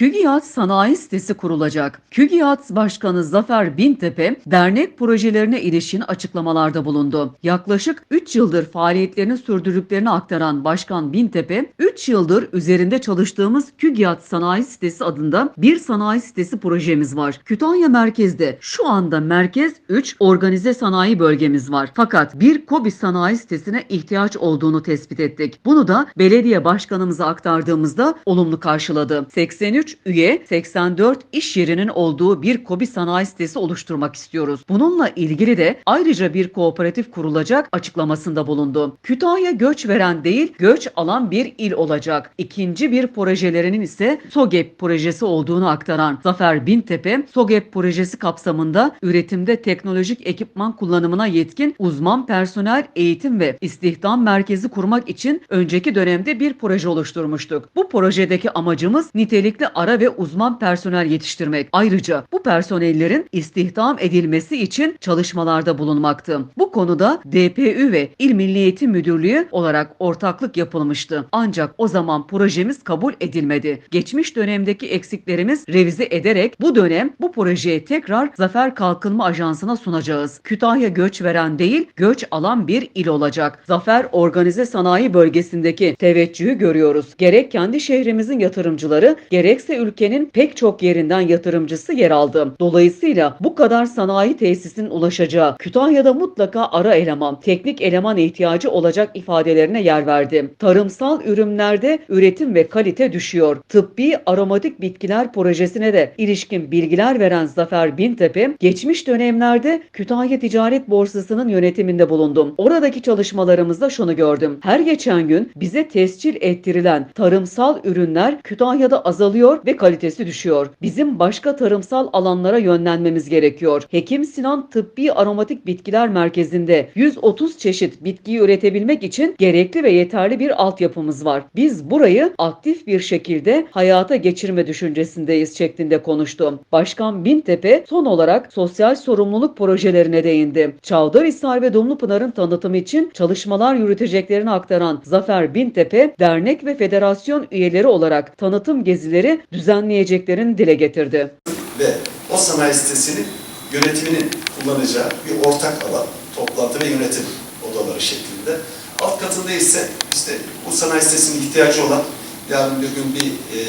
KÜGİAD Sanayi Sitesi kurulacak. KÜGİAD Başkanı Zafer Bintepe, dernek projelerine ilişkin açıklamalarda bulundu. Yaklaşık 3 yıldır faaliyetlerini sürdürdüklerini aktaran Başkan Bintepe, 3 yıldır üzerinde çalıştığımız KÜGİAD Sanayi Sitesi adında bir sanayi sitesi projemiz var. Kütahya merkezde şu anda merkez 3 organize sanayi bölgemiz var. Fakat bir KOBİ sanayi sitesine ihtiyaç olduğunu tespit ettik. Bunu da belediye başkanımıza aktardığımızda olumlu karşıladı. 83 üye, 84 iş yerinin olduğu bir KOBİ sanayi sitesi oluşturmak istiyoruz. Bununla ilgili de ayrıca bir kooperatif kurulacak açıklamasında bulundu. Kütahya göç veren değil, göç alan bir il olacak. İkinci bir projelerinin ise SOGEP projesi olduğunu aktaran Zafer Bintepe, SOGEP projesi kapsamında üretimde teknolojik ekipman kullanımına yetkin uzman personel eğitim ve istihdam merkezi kurmak için önceki dönemde bir proje oluşturmuştuk. Bu projedeki amacımız nitelikli ara ve uzman personel yetiştirmek. Ayrıca bu personellerin istihdam edilmesi için çalışmalarda bulunmaktı. Bu konuda DPÜ ve İl Milli Eğitim Müdürlüğü olarak ortaklık yapılmıştı. Ancak o zaman projemiz kabul edilmedi. Geçmiş dönemdeki eksiklerimiz revize ederek bu dönem bu projeyi tekrar Zafer Kalkınma Ajansı'na sunacağız. Kütahya göç veren değil, göç alan bir il olacak. Zafer Organize Sanayi Bölgesi'ndeki teveccühü görüyoruz. Gerek kendi şehrimizin yatırımcıları, gerekse ülkenin pek çok yerinden yatırımcısı yer aldı. Dolayısıyla bu kadar sanayi tesisinin ulaşacağı Kütahya'da mutlaka ara eleman, teknik eleman ihtiyacı olacak ifadelerine yer verdi. Tarımsal ürünlerde üretim ve kalite düşüyor. Tıbbi aromatik bitkiler projesine de ilişkin bilgiler veren Zafer Bintepe, geçmiş dönemlerde Kütahya Ticaret Borsası'nın yönetiminde bulundum. Oradaki çalışmalarımızda şunu gördüm. Her geçen gün bize tescil ettirilen tarımsal ürünler Kütahya'da azalıyor ve kalitesi düşüyor. Bizim başka tarımsal alanlara yönlenmemiz gerekiyor. Hekim Sinan Tıbbi Aromatik Bitkiler Merkezi'nde 130 çeşit bitkiyi üretebilmek için gerekli ve yeterli bir altyapımız var. Biz burayı aktif bir şekilde hayata geçirme düşüncesindeyiz şeklinde konuştu. Başkan Bintepe son olarak sosyal sorumluluk projelerine değindi. Çavdarhisar ve Dumlupınar'ın tanıtımı için çalışmalar yürüteceklerini aktaran Zafer Bintepe, dernek ve federasyon üyeleri olarak tanıtım gezileri düzenleyeceklerini dile getirdi. ve o sanayi sitesinin yönetiminin kullanacağı bir ortak alan, toplantı ve yönetim odaları şeklinde. Alt katında ise işte bu sanayi sitesinin ihtiyacı olan yarın bir gün bir e,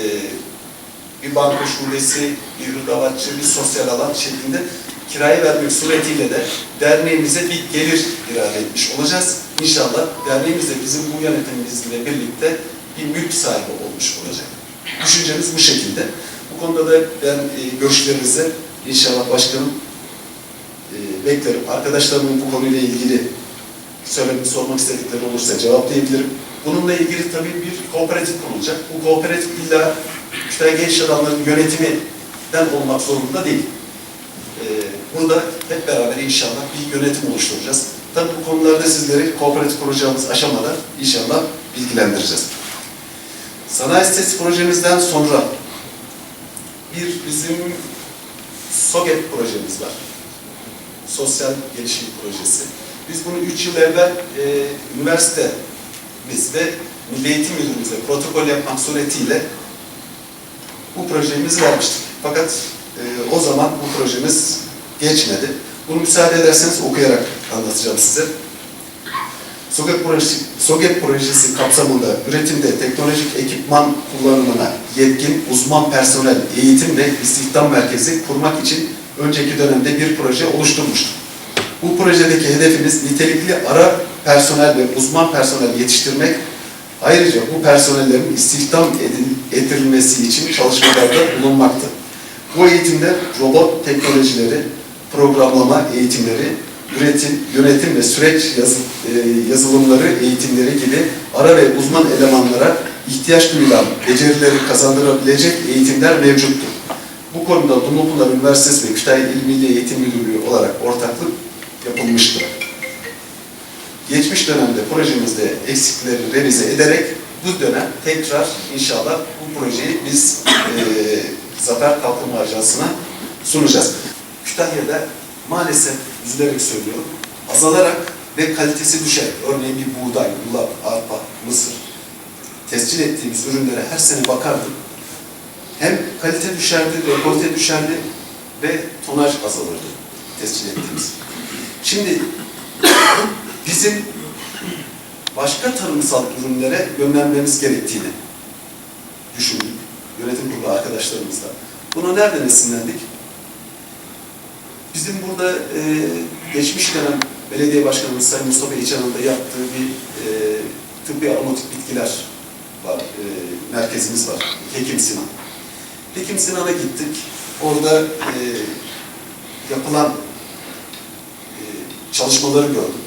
bir banka şubesi, bir hırdavatçı, bir sosyal alan şeklinde kiraya vermek suretiyle de derneğimize bir gelir irade etmiş olacağız. İnşallah derneğimiz de bizim bu yönetimimizle birlikte bir mülk sahibi olmuş olacak. Düşüncemiz bu şekilde. Bu konuda da ben e, görüşlerinizi inşallah başkanım e, beklerim. Arkadaşlarımın bu konuyla ilgili söylemek, sormak istedikleri olursa cevaplayabilirim. Bununla ilgili tabii bir kooperatif kurulacak. Bu kooperatif illa Kütahya Genç Adamların yönetiminden olmak zorunda değil. E, burada hep beraber inşallah bir yönetim oluşturacağız. Tabii bu konularda sizleri kooperatif kuracağımız aşamada inşallah bilgilendireceğiz. Sanayi sitesi projemizden sonra bir bizim SOGET projemiz var. Sosyal Gelişim Projesi. Biz bunu 3 yıl evvel e, üniversitemiz ve Milli Eğitim Müdürümüze protokol yapmak suretiyle bu projemizi vermiştik. Fakat e, o zaman bu projemiz geçmedi. Bunu müsaade ederseniz okuyarak anlatacağım size. SOGEP projesi, SOGEP projesi kapsamında üretimde teknolojik ekipman kullanımına yetkin uzman personel eğitim ve istihdam merkezi kurmak için önceki dönemde bir proje oluşturmuştuk. Bu projedeki hedefimiz nitelikli ara personel ve uzman personel yetiştirmek, ayrıca bu personellerin istihdam edil- edilmesi için çalışmalarda bulunmaktı. Bu eğitimde robot teknolojileri, programlama eğitimleri, üretim, yönetim ve süreç yazı- e, yazılımları eğitimleri gibi ara ve uzman elemanlara ihtiyaç duyulan becerileri kazandırabilecek eğitimler mevcuttur. Bu konuda Dumlupınar Üniversitesi ve Kütahya İl Milli Eğitim Müdürlüğü olarak ortaklık yapılmıştır. Geçmiş dönemde projemizde eksikleri revize ederek bu dönem tekrar inşallah bu projeyi biz e, Zafer Kalkınma Ajansı'na sunacağız. Kütahya'da maalesef üzülerek söylüyorum azalarak ve kalitesi düşerek örneğin bir buğday, yulaf, arpa, mısır tescil ettiğimiz ürünlere her sene bakardım. hem kalite düşerdi, rekolte düşerdi ve tonaj azalırdı tescil ettiğimiz. Şimdi bizim başka tarımsal ürünlere yönlenmemiz gerektiğini düşündük. Yönetim kurulu arkadaşlarımızla. Bunu nereden esinlendik? Bizim burada e, geçmiş dönem belediye başkanımız Sayın Mustafa İçan'ın da yaptığı bir e, tıbbi aromatik bitkiler var, e, merkezimiz var. Hekim Sinan. Hekim Sinan'a gittik. Orada e, yapılan e, çalışmaları gördüm.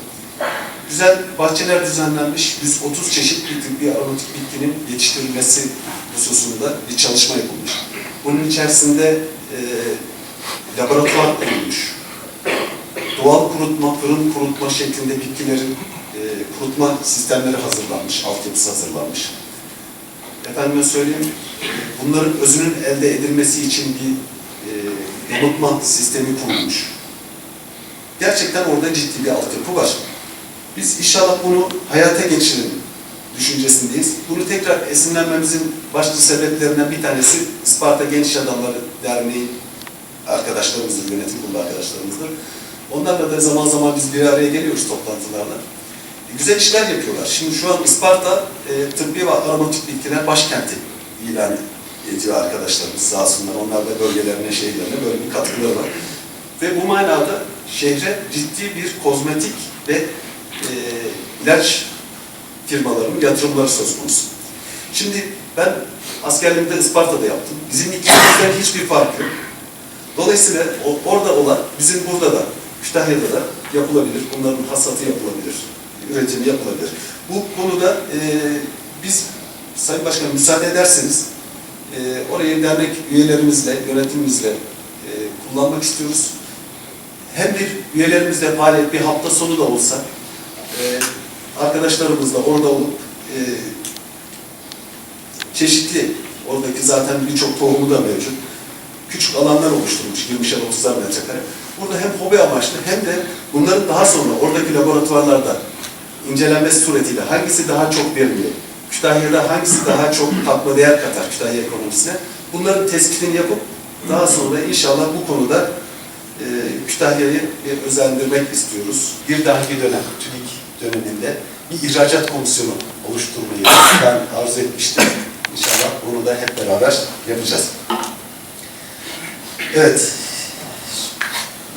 Güzel bahçeler düzenlenmiş, 130 çeşit bir tıbbi aromatik bitkinin yetiştirilmesi hususunda bir çalışma yapılmış. Bunun içerisinde e, laboratuvar kurulmuş. Doğal kurutma, fırın kurutma şeklinde bitkilerin e, kurutma sistemleri hazırlanmış, altyapısı hazırlanmış. Efendime söyleyeyim, bunların özünün elde edilmesi için bir e, yanıltma sistemi kurulmuş. Gerçekten orada ciddi bir altyapı var. Biz inşallah bunu hayata geçirelim düşüncesindeyiz. Bunu tekrar esinlenmemizin başlı sebeplerinden bir tanesi Isparta Genç Adamları Derneği arkadaşlarımızdır, yönetim kurulu arkadaşlarımızdır. Onlarla da zaman zaman biz bir araya geliyoruz toplantılarla. E, güzel işler yapıyorlar. Şimdi şu an Isparta e, tıbbi ve aromatik bitkiler başkenti ilan ediyor arkadaşlarımız sağ olsunlar. Onlar da bölgelerine, şehirlerine böyle bir katkıları var. Ve bu manada şehre ciddi bir kozmetik ve e, ilaç firmalarının yatırımları söz konusu. Şimdi ben askerliğimi de Isparta'da yaptım. Bizim ikimizden hiçbir fark yok. Dolayısıyla orada olan bizim burada da, Kütahya'da da yapılabilir. Bunların hasatı yapılabilir, üretimi yapılabilir. Bu konuda e, biz Sayın Başkanım müsaade ederseniz e, orayı dernek üyelerimizle, yönetimimizle e, kullanmak istiyoruz. Hem bir üyelerimizle faaliyet bir hafta sonu da olsa e, arkadaşlarımızla orada olup e, çeşitli, oradaki zaten birçok tohumu da mevcut. Küçük alanlar oluşturmuş, 20'şer 30'ar metrekare. Burada hem hobi amaçlı hem de bunların daha sonra oradaki laboratuvarlarda incelenmesi suretiyle hangisi daha çok verimli, Kütahya'da hangisi daha çok katma değer katar Kütahya ekonomisine, bunların tespitini yapıp daha sonra inşallah bu konuda e, Kütahya'yı bir özendirmek istiyoruz. Bir dahaki dönem, TÜİK döneminde bir ihracat komisyonu oluşturmayı ben arzu etmiştim. İnşallah bunu da hep beraber yapacağız. Evet,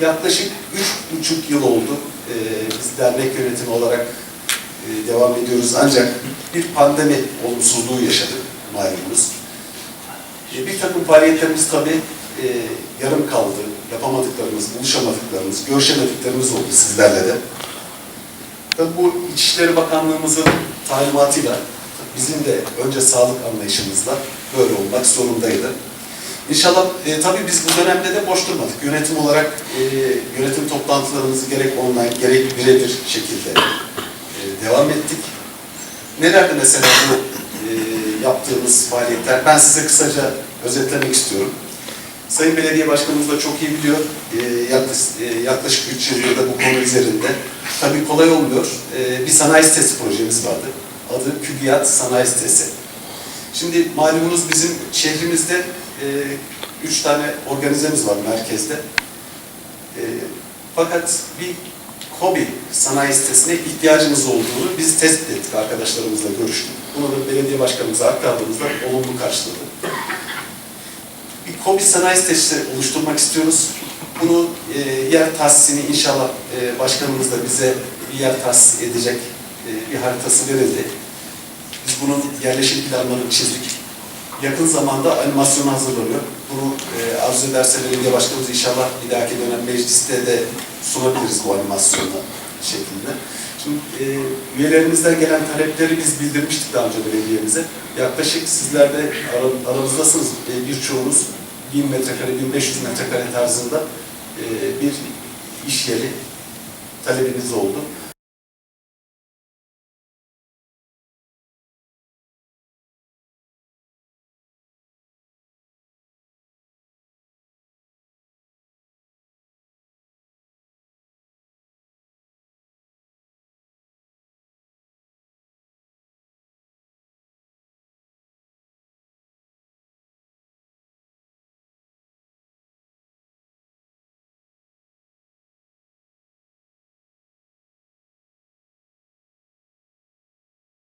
yaklaşık üç buçuk yıl oldu. Ee, biz dernek yönetimi olarak e, devam ediyoruz ancak bir pandemi olumsuzluğu yaşadık malumunuz. E, bir takım faaliyetlerimiz tabii e, yarım kaldı. Yapamadıklarımız, buluşamadıklarımız, görüşemediklerimiz oldu sizlerle de. Tabii bu İçişleri Bakanlığımızın talimatıyla bizim de önce sağlık anlayışımızla böyle olmak zorundaydı. İnşallah e, tabii biz bu dönemde de boş durmadık. Yönetim olarak e, yönetim toplantılarımızı gerek online gerek birebir şekilde e, devam ettik. Nelerdi mesela bu e, yaptığımız faaliyetler? Ben size kısaca özetlemek istiyorum. Sayın Belediye Başkanımız da çok iyi biliyor. E, yaklaşık, e, yaklaşık 3 yıldır da bu konu üzerinde. Tabii kolay olmuyor. E, bir sanayi sitesi projemiz vardı. Adı Külliyat Sanayi Sitesi. Şimdi malumunuz bizim şehrimizde e, üç tane organizemiz var merkezde. E, fakat bir KOBİ sanayi sitesine ihtiyacımız olduğunu biz tespit ettik arkadaşlarımızla görüştük. Bunu da belediye başkanımıza aktardığımızda olumlu karşıladı. Bir KOBİ sanayi sitesi oluşturmak istiyoruz. Bunu e, yer tahsisini inşallah e, başkanımız da bize bir yer tahsis edecek e, bir haritası verildi. Biz bunun yerleşim planlarını çizdik. Yakın zamanda animasyonu hazırlanıyor. Bunu e, arzu ederse belediye başkanımız inşallah bir dahaki dönem mecliste de sunabiliriz bu animasyonu şeklinde. Şimdi e, üyelerimizden gelen talepleri biz bildirmiştik daha önce belediyemize. Yaklaşık sizler de ara- aramızdasınız. E, birçoğunuz 1000 metrekare, 1500 metrekare tarzında e, bir iş yeri talebiniz oldu.